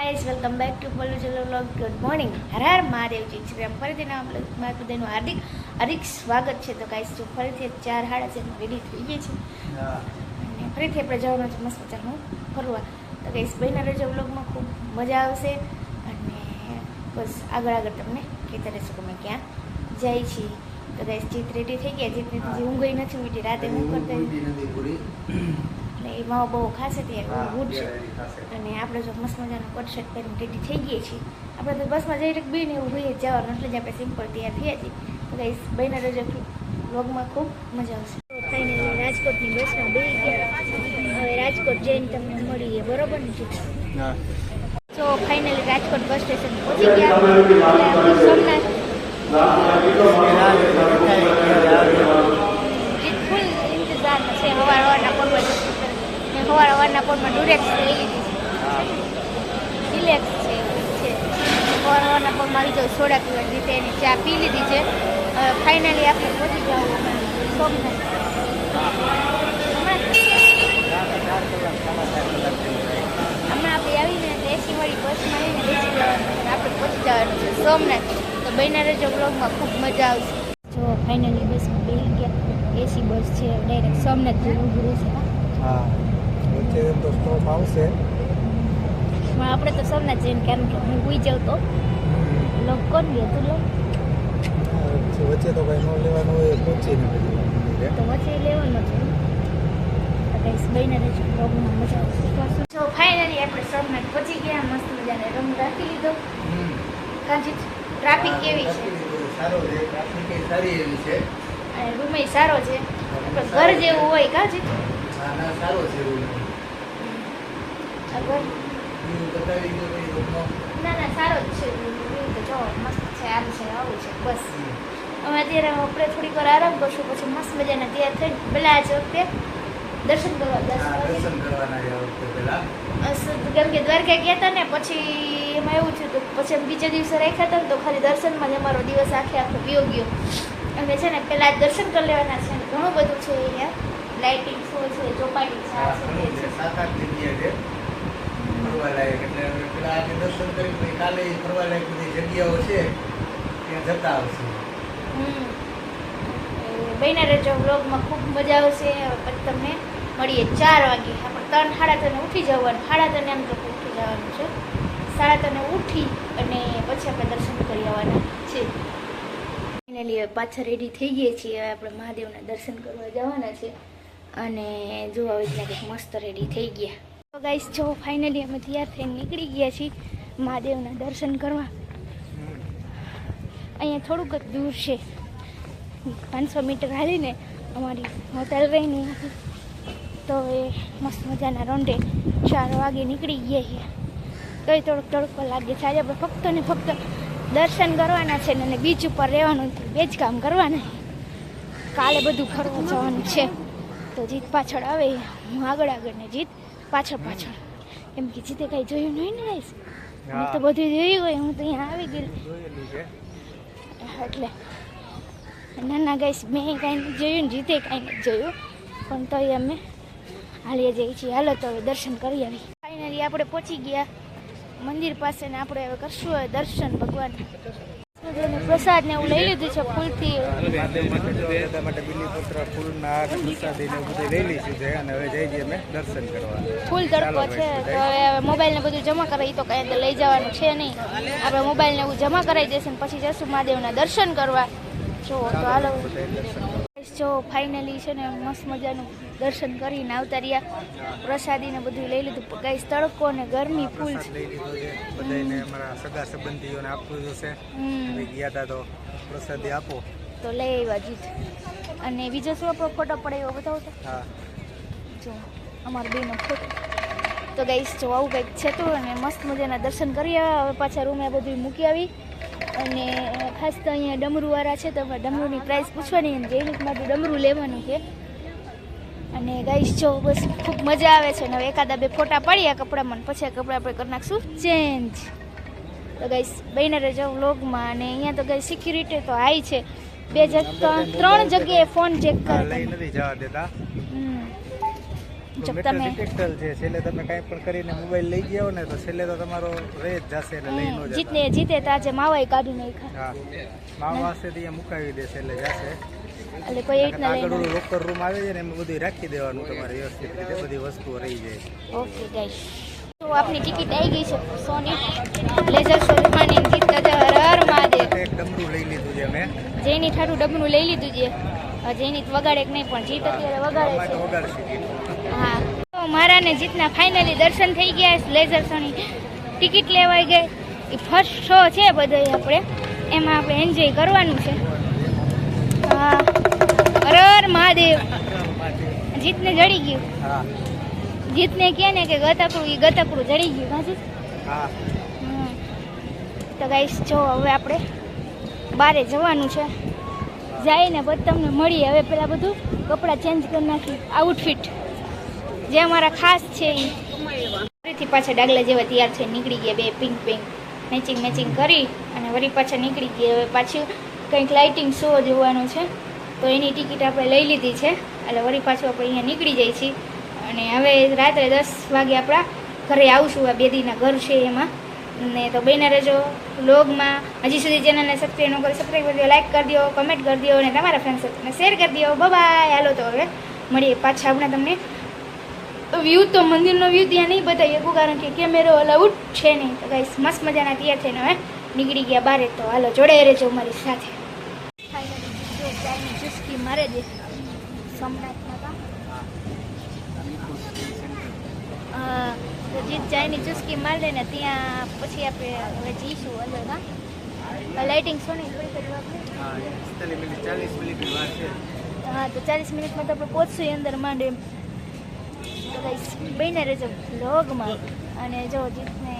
Guys welcome back to બોલો ચલો vlog good morning હર હર મહાદેવજી શ્રી રામ ફરીથી નામ મારા બધાનું હાર્દિક હાર્દિક સ્વાગત છે. તો ગાઈઝ જો ફરીથી ચાર હાડા છે રેડી થઈ ગઈ છે. અને ફરીથી આપણે જવાનું છે મસ્ત મજાનું ફરવા. તો ગાઈઝ બહેના રજા વ્લોગમાં ખૂબ મજા આવશે. અને બસ આગળ આગળ તમને કહેતા રહેશું કે અમે ક્યાં જાય છીએ. તો ગાઈઝ જીત રેડી થઈ ગયા. જીતની હજી ઊંઘ નથી ઉઠી રાતે હું કરતા એટલે માવો બહુ ખાશે તે ગુડ છે. અને આપણે જો મસ્ત મજાનો કોટ શર્ટ પહેરીને રેડી થઈ ગઈએ છીએ. આપણે તો બસમાં જઈ બે ને એવું હોઈએ જ જવાનું એટલે જ આપણે સિમ્પલ તૈયાર થયા છીએ. તો ગાઈસ બહેને રજો વ્લોગમાં ખૂબ મજા આવશે. થઈને રાજકોટની બસમાં બે ગયા. હવે રાજકોટ જઈને તમને મળીએ બરોબર ને તો ફાઇનલી રાજકોટ બસ સ્ટેશન પહોંચી ગયા. સોમનાથ ફૂલ ઇંતજારમાં છે હવાર હવારના પોરમાં સવારના પોરમાં ડુરેક્સ લઈ લીધી છે રિલેક્સ છે છે. હવાર હવારના પોરમાં જાઉં, સોડા પીવા રીતે એની, ચા પી લીધી છે. ફાઇનલી આપણે પહોંચી જાવ સોમનાથ. હમણાં આપણે આવીને એસી વાળી બસમાં આવીને બેસી જવાનું આપણે પહોંચી જવાનું છે સોમનાથ. તો બહેના રજો બ્લોગમાં ખૂબ મજા આવશે. જો ફાઇનલી બસમાં બેસી ગયા. એસી બસ છે ડાયરેક્ટ સોમનાથ ઊભું છે. હા. વચ્ચે તો સ્ટોપ આવશે. પણ આપણે તો સૌના જઈને કેમ કે હું ગુઈ જાઉં તો. લોક કોણ ગયો તું લોક હા, વચ્ચે તો કઈ ન લેવાનું હોય પહોંચી ને પછી તો વચ્ચે લેવાનો છે. તો ગાઈસ બહેના રહેજો બ્લોગમાં મજા આવશે. જો ફાઇનલી આપણે સોમનાથ પહોંચી ગયા મસ્ત મજાને રૂમ રાખી લીધો. કાંજી ટ્રાફિક કેવી છે? સારો છે ટ્રાફિક સારી એવી છે. અને રૂમે સારો છે. ઘર જેવું હોય કાજી. સારો છે રૂમ આ ઘર વ્યૂ બતાવી દો ભાઈ રૂમનો ના ના સારો જ છે. જો મસ્ત છે આમ છે આવું છે બસ. અમે અત્યારે આપણે થોડીક વાર આરામ કરશું પછી મસ્ત મજાના તૈયાર થઈ પેલા આજ વખતે દર્શન કરવા દર્શન કરવાના પહેલા કેમ કે દ્વારકા ગયા હતા ને પછી એમાં એવું થયું હતું પછી અમે બીજા દિવસે રાખ્યા હતા ને તો ખાલી દર્શનમાં જ અમારો દિવસ આખે આખો પીઓ ગયો. અમે છે ને પેલા દર્શન કરી લેવાના છે. ઘણું બધું છે અહીંયા. લાઇટિંગ શો છે ચોપાટી છે સાત આઠ જગ્યા છે. ફરવા લાયક એટલે પેલા આજે દર્શન કરી કાલે ફરવા લાયક બધી જગ્યાઓ છે, ત્યાં જતા આવશે. બહેના રહેજો વ્લોગમાં, ખૂબ મજા આવશે. પછી તમને મળીએ ચાર વાગે. આપણે ત્રણ સાડા ત્રણે ઉઠી જવાનું. સાડા ત્રણે આમ તો ઉઠી જવાનું છે. સાડા ત્રણે ઉઠી અને પછી આપણે દર્શન કરી આવવાના છે ફાઇનલી પાછા રેડી થઈ ગઈએ છીએ. હવે આપણે મહાદેવના દર્શન કરવા જવાના છે. અને જોવા રીતના કંઈક મસ્ત રેડી થઈ ગયા. તો ગાઈસ જો ફાઇનલી અમે તૈયાર થઈને નીકળી ગયા છીએ મહાદેવના દર્શન કરવા. અહીંયા થોડુંક જ દૂર છે. પાંચસો મીટર હાલીને અમારી હોટલ રહીને તો એ મસ્ત મજાના રોંડે ચાર વાગે નીકળી ગયા છીએ. તોય થોડોક તડકો લાગે છે. આજે આપણે ફક્ત ને ફક્ત દર્શન કરવાના છે ને બીચ ઉપર રહેવાનું બે જ કામ કરવાના કાલે બધું ફરવા જવાનું છે. તો જીત પાછળ આવે. હું આગળ આગળ ને જીત. પાછળ પાછળ. એમ કે જીતે કાંઈ જોયું નહીં ને ગાઈસ મેં તો બધું જોયું હોય હું તો અહીંયા આવી ગયેલી. એટલે. ના ના ગાઈસ મેં કાંઈ નહીં જોયું ને જીતે કાંઈ નથી જોયું. પણ તોય અમે હાલીએ જઈએ છીએ. હાલો તો હવે દર્શન કરી આવી ફાઇનલી આપણે પહોંચી ગયા. મંદિર પાસે ને આપણે હવે કરશું દર્શન ભગવાન પ્રસાદ ને એવું લઈ લીધું છે ફૂલથી. થી માટે બિલીપત્ર ફૂલના હાર પ્રસાદી ને બધું લઈ લીધું છે અને હવે જઈ જઈએ અમે દર્શન કરવા. ફૂલ તડકો છે. તો હવે મોબાઈલ ને બધું જમા કરાવી તો કાંઈ લઈ જવાનું છે નહીં. આપણે મોબાઈલ ને એવું જમા કરાવી દેશે ને પછી જશું મહાદેવના દર્શન કરવા. જો તો હાલો. જો ફાઇનલી છે ને મસ્ત મજાનું દર્શન કરીને આવતા રહ્યા. પ્રસાદી ને બધું લઈ લીધું. ગાઈસ તડકો ને ગરમી ફૂલ. છે. બધાને અમારા સગા સંબંધીઓને આપવું ગયા હતા તો પ્રસાદી આપો. તો લઈ આવ્યા જીત. અને બીજો શું આપણો ફોટો પડાવ્યો બતાવો તો? હા. જો અમારો બેનો ફોટો. તો ગાઈસ જો આવું કંઈક છે તો અને મસ્ત મજાના દર્શન કરી આવ્યા. હવે પાછા રૂમે બધું મૂકી આવી. અને ખાસ તો અહીંયા ડમરુવાળા છે તો ડમરુની પ્રાઇસ પૂછવાની અને જૈનિક માટે ડમરું લેવાનું છે. અને ગાઈસ જો બસ ખૂબ મજા આવે છે. હવે એકાદા બે ફોટા પાડ્યા કપડામાં પછી કપડાં આપણે કરી નાખશું. ચેન્જ તો ગાઈસ બહીને રહેજો વ્લોગમાં. અને અહીંયા તો ગાઈ સિક્યુરિટી તો હાઈ છે. બે ત્રણ જગ્યાએ ફોન ચેક કરે લઈ નથી જવા દેતા. હમ. જો તમે ડિટેક્ટર છે છેલ્લે તમે કાંઈ પણ કરીને મોબાઈલ લઈ ગયા ને તો છેલ્લે તો તમારો રહે જ જશે એટલે લઈ ન જીતને જીતે તાજે માવાય કાઢી હા. માવા ત્યાં મુકાવી દે છેલ્લે જશે. એટલે કોઈ એક ના આગળ લોકર રૂમ આવે છે ને એમાં બધું રાખી દેવાનું તમારે વ્યવસ્થિત રીતે બધી વસ્તુઓ રહી જાય. ઓકે ગાઈસ તો આપની ટિકિટ આવી ગઈ છે સોની લેઝર શો જોવાની જીતતા જવા હર હર મહાદેવ. એક ડબરું લઈ લીધું છે મેં. જેની ઠાડું ડબનું લઈ લીધું છે. જેની વગાડે કે નહીં પણ જીત અત્યારે વગાડે છે. હા. તો મારા ને જીતના ફાઇનલી દર્શન થઈ ગયા લેઝર શોની ટિકિટ લેવાઈ ગઈ. એ ફર્સ્ટ શો છે બધો આપણે. એમાં આપણે એન્જોય કરવાનું છે. હા. હર હર મહાદેવ. જીતને જડી ગયું. હા. જીતને કહે ને કે ગતકડું એ ગતકડું જડી ગયું હાજી હા. તો ગાઈસ જો હવે આપણે બારે જવાનું છે. જઈને પછી તમને મળીએ. હવે પેલા બધું કપડાં ચેન્જ કરી નાખી આઉટફિટ જે અમારા ખાસ છે એ ફરીથી પાછા ડાગલા જેવા તૈયાર છે. નીકળી ગયા બે પિંક પિંક મેચિંગ મેચિંગ કરી અને વળી પાછા નીકળી ગયા. હવે પાછું કંઈક લાઇટિંગ શો જોવાનું છે. તો એની ટિકિટ આપણે લઈ લીધી છે. એટલે વળી પાછું આપણે અહીંયા નીકળી જઈએ છીએ. અને હવે રાત્રે દસ વાગે આપણા ઘરે આવશું આ બેદીના ઘર છે એમાં. ને તો બેને રહેજો લોગમાં હજી સુધી ચેનલને સબસ્ક્રાઈબ ન કરો સબસ્ક્રાઈબ કરી દો લાઈક કરી દો કમેન્ટ કરી દો અને તમારા ફ્રેન્ડ સર્કલને શેર કરી દો. બાય હાલો તો હવે મળીએ પાછા આપણે તમને. વ્યૂ તો મંદિરનો વ્યૂ ત્યાં નહીં બતાવી શકું કારણ કે કેમેરો અલાઉડ છે નહીં. તો ગાઈસ મસ્ત મજાના તૈયાર થઈને હવે નીકળી ગયા બારે. તો હાલો જોડે રહેજો મારી સાથે. ચુસ્કી મારે દે. સોમનાથમાં તો જીત ચાઈની ચુસ્કી મારે ને ત્યાં પછી આપણે હવે જઈશું અંદર હા લાઇટિંગ સોની. હા તો ચાલીસ મિનિટમાં તો આપણે પહોંચશું અંદર માંડે. તો ગાઈસ બહીને રહેજો બ્લોગમાં અને જો જીતને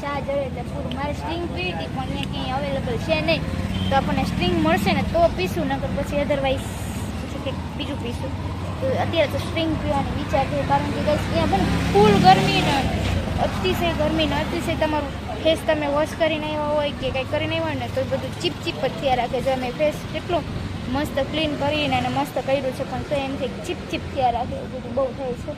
ચા જોઈએ એટલે પૂરું મારે સ્ટ્રીંગ પીવી હતી પણ અહીંયા ક્યાંય અવેલેબલ છે નહીં. તો આપણને સ્ટ્રિંગ મળશે ને તો પીશું, નકર પછી અધરવાઇઝ પછી કંઈક બીજું પીશું. તો અત્યારે તો સ્ટ્રિંગ પીવાનો વિચાર છે, કારણ કે ગઈ ત્યાં પણ ફૂલ ગરમી ને અતિશય ગરમી ને અતિશય તમારું ફેસ તમે વોશ કરીને આવ્યા હોય કે કંઈ કરીને આવ્યા હોય ને, તો બધું ચીપ ચીપ જ થયા રાખે છે. અમે ફેસ કેટલું મસ્ત ક્લીન કરીને અને મસ્ત કર્યું છે, પણ તો એમથી ચીપ ચીપ થયા રાખે બધું બહુ થાય છે.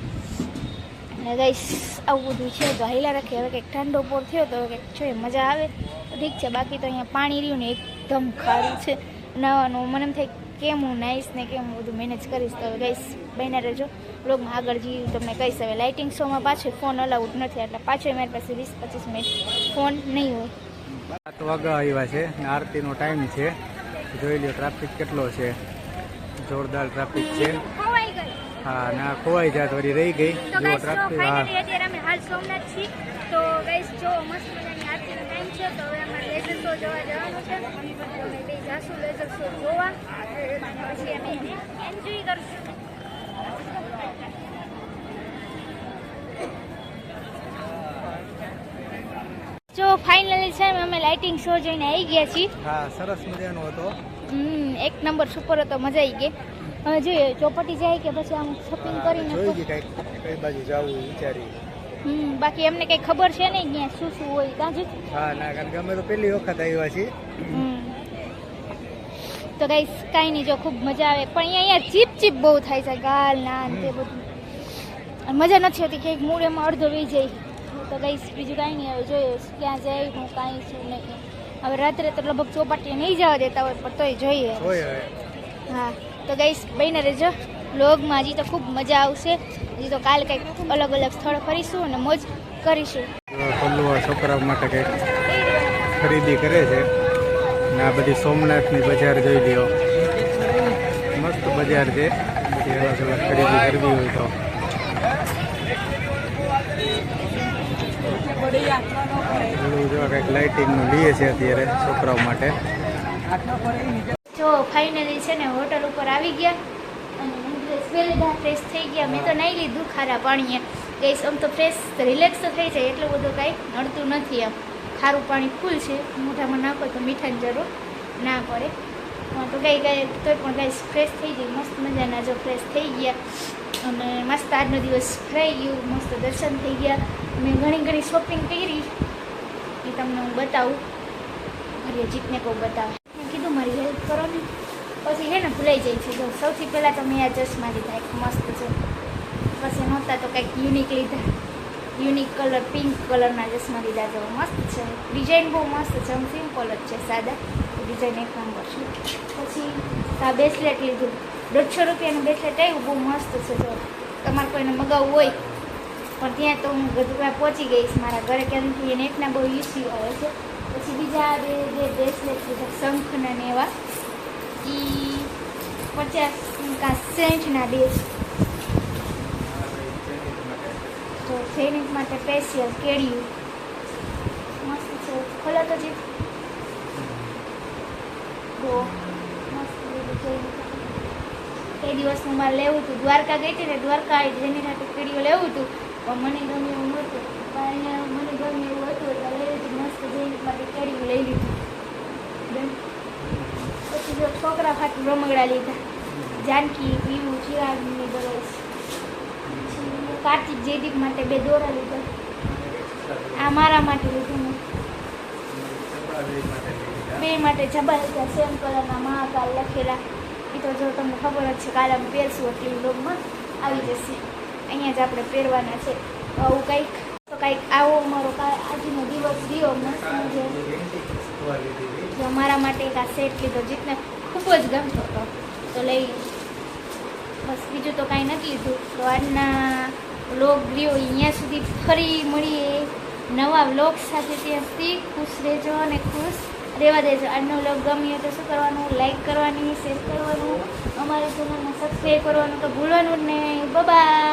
અને ગાઈસ આવું બધું છે, તો હાઈલા રાખીએ હવે કંઈક ઠંડો પોર થયો તો કંઈક જોઈએ, મજા આવે. ઠીક છે, બાકી તો અહીંયા પાણી રહ્યું ને એકદમ ખારું છે. નાવાનું મને એમ થાય કેમ હું નાઈશ ને કેમ હું બધું મેનેજ કરીશ તો ગઈશ બહેને રહેજો. બ્લોગમાં આગળ જઈ તમને કહીશ હવે લાઇટિંગ શોમાં પાછો ફોન અલાઉડ નથી એટલે પાછો મારી પાસે વીસ પચીસ મિનિટ ફોન નહીં હોય. સાત વાગા આવ્યા છે આરતીનો ટાઈમ છે. જોઈ લો ટ્રાફિક કેટલો છે. જોરદાર ટ્રાફિક છે. હા ના ખોવાઈ જાય વળી રહી ગઈ. જો ટ્રાફિક હા. અત્યારે અમે હાલ સોમનાથ છીએ. તો ગાઈસ જો મસ્ત મજાની આરતીનો ટાઈમ છે તો શો જોવા જવાનું છે અમે બે જાશું લેઝર શો જોવા પછી અમે એન્જોય કરશું જો ફાઇનલી છે અમે લાઇટિંગ શો જોઈને આવી ગયા છીએ. હા સરસ મજાનો હતો. હમ એક નંબર સુપર હતો મજા આવી ગઈ. હવે જોઈએ ચોપટી જાય કે પછી આમ શોપિંગ કરીને કઈ બાજુ જવું વિચારી હમ બાકી એમને કઈ ખબર છે નહીં ત્યાં શું શું હોય કાંજી હા ના કારણ કે અમે તો પહેલી વખત આવ્યા છીએ. તો ગાઈસ કાંઈ નહીં જો ખૂબ મજા આવે. પણ અહીંયા ચીપ ચીપ બહુ થાય છે ગાલ ના ને તે બધું. મજા નથી હોતી કંઈક મૂળ એમાં અડધો વહી જાય. તો ગાઈસ બીજું કાંઈ નહીં હવે જોઈએ ક્યાં જાય હું કાંઈ છું નહીં. હવે રાત્રે તો લગભગ ચોપાટી નહીં જવા દેતા હોય પણ તોય જોઈએ. હા તો ગઈશ બહીને રહેજો. લોગમાં હજી તો ખૂબ મજા આવશે. હજી તો કાલે કંઈક અલગ અલગ સ્થળ ફરીશું અને મોજ કરીશું. પલ્લુઆ છોકરાઓ માટે કંઈક ખરીદી કરે છે. ને આ બધી સોમનાથની બજાર જોઈ લ્યો. મસ્ત બજાર છે. બધી અલગ અલગ ખરીદી કરવી હોય તો. કંઈક લાઇટિંગનું લઈએ છે અત્યારે છોકરાઓ માટે. જો ફાઇનલી છે ને હોટલ ઉપર આવી ગયા. ડ્રેસ ફ્રેશ થઈ ગયા. મેં તો નહીં લીધું ખારા પાણીએ. ગઈશ આમ તો ફ્રેશ રિલેક્સ થઈ જાય. એટલું બધું કાંઈ નડતું નથી આમ ખારું પાણી ફૂલ છે. મોઢામાં નાખો તો મીઠાની જરૂર ના પડે. તો ગઈ ગઈ તોય પણ ગઈ ફ્રેશ થઈ ગઈ મસ્ત મજાના જો ફ્રેશ થઈ ગયા. અને મસ્ત આજનો દિવસ ફરાઈ ગયું. મસ્ત દર્શન થઈ ગયા. મેં ઘણી ઘણી શોપિંગ કરી. એ તમને હું બતાવું. મારી જીતને કહું બતાવું. મેં કીધું મારી હેલ્પ કરો ને. હે ને ભૂલાઈ જાય છે. જો સૌથી પહેલાં તો મેં આ ચશ્મા લીધા. એક મસ્ત છે. પછી નહોતા તો કંઈક યુનિક લીધા. યુનિક કલર પિંક કલરના ચશ્મા લીધા જો મસ્ત છે. ડિઝાઇન બહુ મસ્ત છે. આમ સિમ્પલ જ છે સાદા. ડિઝાઇન એક નંબર છે. પછી આ બેસલેટ લીધું. દોઢસો રૂપિયાનું બેસલેટ આવ્યું. બહુ મસ્ત છે. જો તમારે કોઈને મગાવવું હોય, પણ ત્યાં તો હું ગધુડા પહોંચી ગઈશ. મારા ઘરે ક્યાંથી એને એકના બહુ ઇસ્યુ આવે છે. પછી બીજા બે જે બ્રેસલેટ લીધા. શંખના ને એવા. એ પચાસ કા સેન્ટના છે તો સૈનિક માટે સ્પેશિયલ કેળિયું મસ્ત છે ખોલો તો જી તો એ દિવસનું મારે લેવું હતું દ્વારકા ગઈ હતી ને દ્વારકા આવી જેની સાથે કેળીઓ લેવું હતું પણ મને ગમે એવું નહોતું પણ મને ગમે એવું હતું એટલે લઈ લીધું મસ્ત જૈનિક માટે કેળીઓ લઈ લીધું છોકરા ખાતું રમકડા લીધા. જાનકી પીવું ચિરાગની પછી કાર્તિક, જયદીપ માટે બે દોરા લીધા. આ મારા માટે લીધું બે માટે જબા લીધા સેમ કલરના મહાકાલ લખેલા. એ તો જો તમને ખબર જ છે કાલે અમે પહેરશું એટલે બ્લોગમાં. આવી જશે. અહીંયા જ આપણે પહેરવાના છે. આવું કંઈક. તો કંઈક આવો અમારો કા આજનો દિવસ રહ્યો. મસ્ત મજા જો મારા માટે એક આ સેટ લીધો, જીતને ખૂબ જ ગમતો હતો. તો લઈ, બસ બીજું તો કાંઈ નથી લીધું. તો આજના વ્લોગ રહ્યો અહીંયા સુધી ફરી મળીએ. નવા વ્લોગ સાથે ત્યાં સુધી ખુશ રહેજો અને ખુશ રહેવા દેજો. આજનો વ્લોગ ગમ્યો તો શું કરવાનું? લાઈક કરવાની શેર કરવાનું. અમારી ચેનલને સબસ્ક્રાઈબ કરવાનું તો ભૂલવાનું જ નહીં. બાય